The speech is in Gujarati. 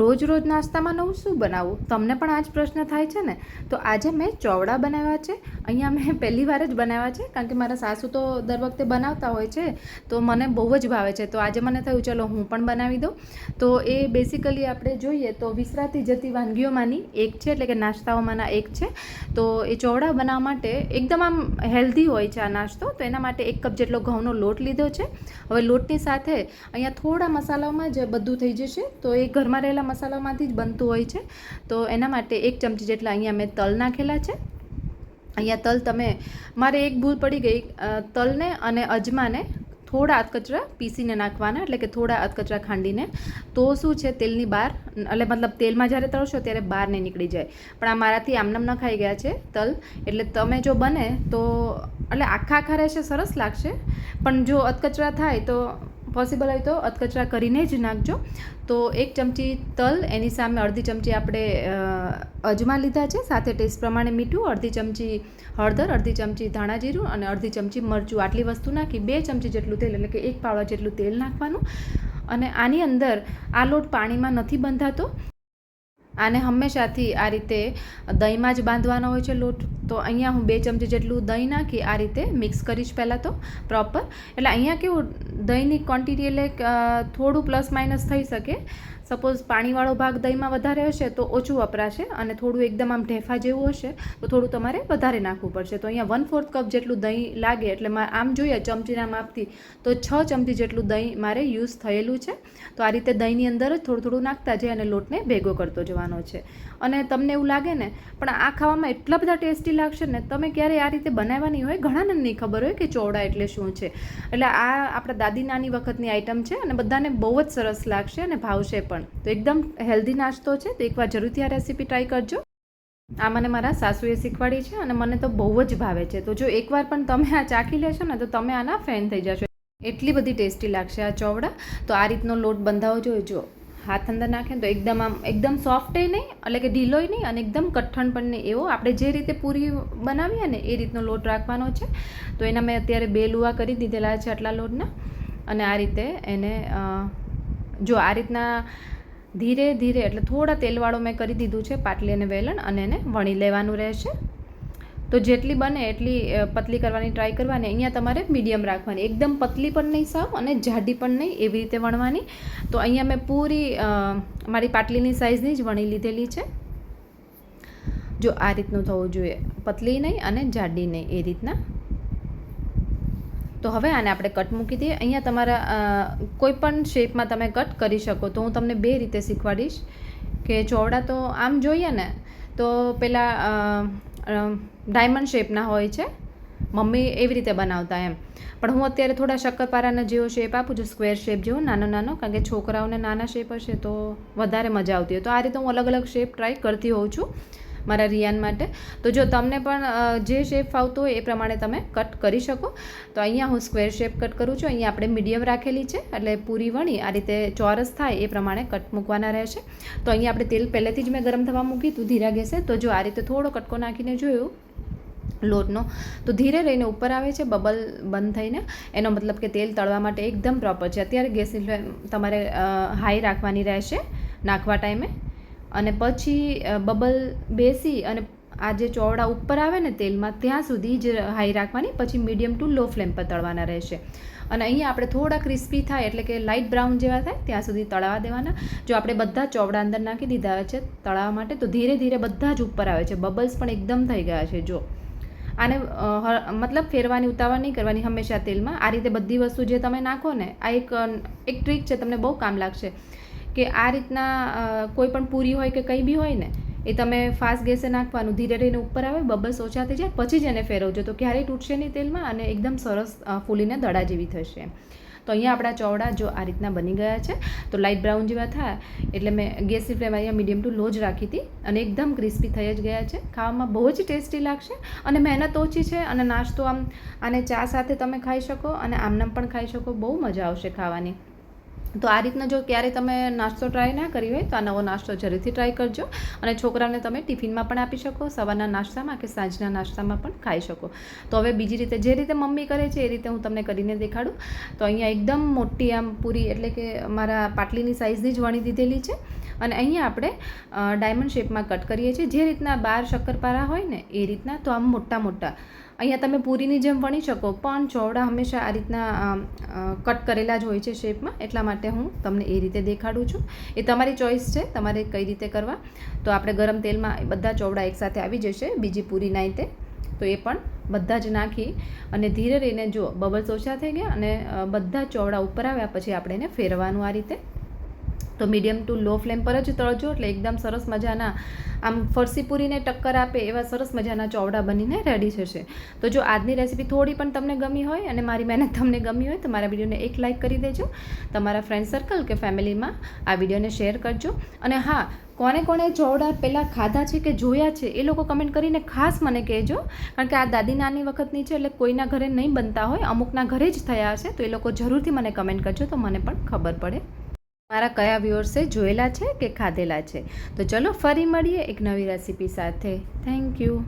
રોજ રોજ નાસ્તામાં નવું શું બનાવવું? તમને પણ આ જ પ્રશ્ન થાય છે ને? તો આજે મેં ચોવડા બનાવ્યા છે. અહીંયા મેં પહેલી વાર જ બનાવ્યા છે, કારણ કે મારા સાસુ તો દર વખતે બનાવતા હોય છે. તો મને બહુ જ ભાવે છે. તો આજે મને થયું, ચલો હું પણ બનાવી દઉં. તો એ બેસિકલી આપણે જોઈએ તો વિસરાતી જતી વાનગીઓમાંની એક છે, એટલે કે નાસ્તાઓમાંના એક છે. તો એ ચોવડા બનાવવા માટે એકદમ આમ હેલ્ધી હોય છે આ નાસ્તો. તો એના માટે એક કપ જેટલો ઘઉંનો લોટ લીધો છે. હવે લોટની સાથે અહીંયા થોડા મસાલાઓમાં જ બધું થઈ જશે. તો એ ઘરમાં રહેલા મસાલામાંથી જ બનતું હોય છે. તો એના માટે એક ચમચી જેટલા અહીંયા મેં તલ નાખેલા છે. અહીંયા તલ તમે, મારે એક ભૂલ પડી ગઈ. તલને અને અજમાને થોડા અધકચરા પીસીને નાખવાના, એટલે કે થોડા અધકચરા ખાંડીને. તો શું છે, તેલની બહાર, એટલે મતલબ તેલમાં જ્યારે તળશો ત્યારે બહાર નહીં નીકળી જાય. પણ આ મારાથી આમનામ ન ખાઈ ગયા છે તલ. એટલે તમે જો બને તો, એટલે આખા આખા રહેશે, સરસ લાગશે. પણ જો અધકચરા થાય તો પોસિબલ હોય તો અધકચરા કરીને જ નાખજો. તો એક ચમચી તલ, એની સામે અડધી ચમચી આપણે અજમા લીધા છે. સાથે ટેસ્ટ પ્રમાણે મીઠું, અડધી ચમચી હળદર, અડધી ચમચી ધાણા જીરું અને અડધી ચમચી મરચું. આટલી વસ્તુ નાખી, બે ચમચી જેટલું તેલ, એટલે કે એક પાવડા જેટલું તેલ નાખવાનું. અને આની અંદર આ લોટ પાણીમાં નથી બંધાતો. આને હંમેશાથી આ રીતે દહીંમાં જ બાંધવાનો હોય છે લોટ. તો અહીંયા હું બે ચમચી જેટલું દહીં નાખી, આ રીતે મિક્સ કરીશ પહેલાં તો, પ્રોપર. એટલે અહીંયા કેવું દહીંની ક્વોન્ટિટી એટલે થોડું પ્લસ માઇનસ થઈ શકે. સપોઝ પાણીવાળો ભાગ દહીંમાં વધારે હશે તો ઓછું વપરાશે અને થોડું એકદમ આમ ઢેફા જેવું હશે તો થોડું તમારે વધારે નાખવું પડશે. તો અહીંયા વન ફોર્થ કપ જેટલું દહીં લાગે, એટલે આમ જોઈએ ચમચીના માપથી, તો છ ચમચી જેટલું દહીં મારે યુઝ થયેલું છે. તો આ રીતે દહીંની અંદર જ થોડું થોડું નાખતા જઈએ અને લોટને ભેગો કરતો જવાનો છે. અને તમને એવું લાગે ને, પણ આ ખાવામાં એટલા બધા ટેસ્ટી લાગશે ને, તમે ક્યારેય આ રીતે બનાવવાની હોય? ઘણાને નહીં ખબર હોય કે ચોવડા એટલે શું છે? એટલે આ આપણા દાદી નાની વખતની આઈટમ છે અને બધાને બહુ જ સરસ લાગશે અને ભાવશે પણ. તો એકદમ હેલ્ધી નાસ્તો છે, તો એકવાર જરૂરથી આ રેસીપી ટ્રાય કરજો. આ મને મારા સાસુએ શીખવાડી છે અને મને તો બહુ જ ભાવે છે. તો જો એકવાર પણ તમે આ ચાખી લેશો ને, તો તમે આના ફેન થઈ જશો. એટલી બધી ટેસ્ટી લાગશે આ ચોવડા. તો આ રીતનો લોટ બંધાવો જોઈએ જો. હાથ અંદર નાખે ને તો એકદમ આમ, એકદમ સોફ્ટ નહીં, એટલે કે ઢીલોય નહીં અને એકદમ કઠણ પણ નહીં. એવો આપણે જે રીતે પૂરી બનાવીએ ને એ રીતનો લોટ રાખવાનો છે. તો એના મેં અત્યારે બે લુવા કરી દીધેલા છે આટલા લોટના. અને આ રીતે એને જો આ રીતના ધીરે ધીરે એટલે થોડા તેલવાળો મેં કરી દીધું છે, પાટલી અને વેલણ અને એને વણી લેવાનું રહેશે. તો જેટલી બને એટલી પતલી કરવાની ટ્રાય કરવાની. અહીંયા તમારે મીડિયમ રાખવાની. એકદમ પતલી પણ નહીં સાવ અને જાડી પણ નહીં એવી રીતે વણવાની. તો અહીંયા મેં પૂરી મારી પાટલીની સાઇઝની જ વણી લીધેલી છે. જો આ રીતનું થવું જોઈએ. પતલી નહીં અને જાડી નહીં એ રીતના. તો હવે આને આપણે કટ મૂકી દઈએ. અહીંયા તમારા કોઈ પણ શેપમાં તમે કટ કરી શકો. તો હું તમને બે રીતે શીખવાડીશ કે ચોવડા તો આમ જોઈએ ને, તો પેલા ડાયમંડ શેપના હોય છે. મમ્મી એવી રીતે બનાવતા એમ. પણ હું અત્યારે થોડા શક્કરપારાના જેવો શેપ આપું છું સ્ક્વેર શેપ જેવો, નાનો નાનો, કારણ કે છોકરાઓને નાના શેપ હશે તો વધારે મજા આવતી હોય. તો આ રીતે હું અલગ અલગ શેપ ટ્રાય કરતી હોઉં છું. મારા રિયાન માટે. તો જો તમને પણ જે શેપ ફાવતો હોય એ પ્રમાણે તમે કટ કરી શકો. તો અહીંયા હું સ્ક્વેર શેપ કટ કરું છું. અહીંયા આપણે મીડિયમ રાખેલી છે. એટલે પૂરી વણી આ રીતે ચોરસ થાય એ પ્રમાણે કટ મૂકવાના રહેશે. તો અહીંયા આપણે તેલ પહેલેથી જ મેં ગરમ થવા મૂકી હતું, ધીરા ગેસે. તો જો આ રીતે થોડો કટકો નાખીને જોયું, લોટનો, તો ધીરે રહીને ઉપર આવે છે, બબલ બંધ થઈને. એનો મતલબ કે તેલ તળવા માટે એકદમ પ્રોપર છે. અત્યારે ગેસની તમારે હાઈ રાખવાની રહેશે, નાખવા ટાઈમે અને પછી બબલ બેસી અને આ જે ચોવડા ઉપર આવે ને તેલમાં, ત્યાં સુધી જ હાઈ રાખવાની, પછી મીડિયમ ટુ લો ફ્લેમ પર તળવાના રહેશે. અને અહીંયા આપણે થોડા ક્રિસ્પી થાય, એટલે કે લાઇટ બ્રાઉન જેવા થાય, ત્યાં સુધી તળવા દેવાના. જો આપણે બધા ચોવડા અંદર નાખી દીધા છે, તળવા માટે, તો ધીરે ધીરે બધા જ ઉપર આવે છે. બબલ્સ પણ એકદમ થઈ ગયા છે, જો. આને મતલબ ફેરવાની, ઉતાવળ નહીં કરવાની હંમેશા તેલમાં. આ રીતે બધી વસ્તુ જે તમે નાખો ને, આ એક એક ટ્રીક છે, તમને બહુ કામ લાગશે. કે આ રીતના કોઈ પણ પૂરી હોય કે કંઈ બી હોય ને, એ તમે ફાસ્ટ ગેસે નાખવાનું, ધીરે ધીરે ઉપર આવે, બબલ્સ ઓછા થઈ જાય, પછી જ એને ફેરવજો. તો ક્યારેય તૂટશે નહીં તેલમાં અને એકદમ સરસ ફૂલીને દડા જેવી થશે તો અહીંયા આપણા ચોવડા જો આ રીતના બની ગયા છે, તો લાઇટ બ્રાઉન જેવા થાય એટલે મેં ગેસની ફ્લેમ અહીંયા મીડિયમ ટુ લો જ રાખી હતી અને એકદમ ક્રિસ્પી થઈ જ ગયા છે. ખાવામાં બહુ જ ટેસ્ટી લાગશે અને મહેનત ઓછી છે અને નાસ્તો આમ, આને ચા સાથે તમે ખાઈ શકો અને આમનામ પણ ખાઈ શકો, બહુ મજા આવશે ખાવાની. તો આ રીતના જો ક્યારે તમે નાસ્તો ટ્રાય ના કરી હોય, તો આ નવો નાસ્તો જરૂરથી ટ્રાય કરજો. અને છોકરાને તમે ટિફિનમાં પણ આપી શકો, સવારના નાસ્તામાં કે સાંજના નાસ્તામાં પણ ખાઈ શકો. તો હવે બીજી રીતે જે રીતે મમ્મી કરે છે, એ રીતે હું તમને કરીને દેખાડું. તો અહીંયા એકદમ મોટી આમ પૂરી એટલે કે મારા પાટલીની સાઇઝની જ વણી દીધેલી છે. અને અહીંયા આપણે ડાયમંડ શેપમાં કટ કરીએ છીએ. જે રીતના બાર શક્કરપારા હોય ને, એ રીતના તો આમ મોટા મોટા અહીંયા તમે પૂરીની જેમ વણી શકો, પણ ચોવડા હંમેશા આ રીતના કટ કરેલા જ હોય છે શેપમાં, એટલા માટે હું તમને એ રીતે દેખાડું છું. એ તમારી ચોઈસ છે, તમારે કઈ રીતે કરવા. તો આપણે ગરમ તેલમાં બધા ચોવડા એકસાથે આવી જશે, બીજી પૂરી નાઈ તે. તો એ પણ બધા જ નાખી, અને ધીરે રહીને જો બબલ્સ ઓછા થઈ ગયા, અને બધા ચોવડા ઉપર આવ્યા, પછી આપણે એને ફેરવાનું આ રીતે. તો મીડિયમ ટુ લો ફ્લેમ પર જ તળજો એટલે એકદમ સરસ મજાના, આમ ફરસી પૂરીને ટક્કર આપે એવા સરસ મજાના ચોવડા બનીને રેડી થશે. તો જો આજની રેસીપી થોડી પણ તમને ગમી હોય અને મારી મહેનત તમને ગમી હોય તો મારા વિડીયોને એક લાઇક કરી દેજો. તમારા ફ્રેન્ડ સર્કલ કે ફેમિલીમાં આ વિડીયોને શેર કરજો. અને હા કોને કોને ચોવડા પહેલાં ખાધા છે કે જોયા છે એ લોકો કમેન્ટ કરીને ખાસ મને કહેજો. કારણ કે આ દાદી નાની વખતની છે એટલે કોઈના ઘરે નહીં બનતા હોય, અમુકના ઘરે જ થયા છે તો એ લોકો જરૂરથી મને કમેન્ટ કરજો તો મને પણ ખબર પડે. મારા કયા વ્યુઅર્સે જોયેલા છે કે ખાધેલા છે? તો ચલો ફરી મળીએ એક નવી રેસીપી સાથે. Thank you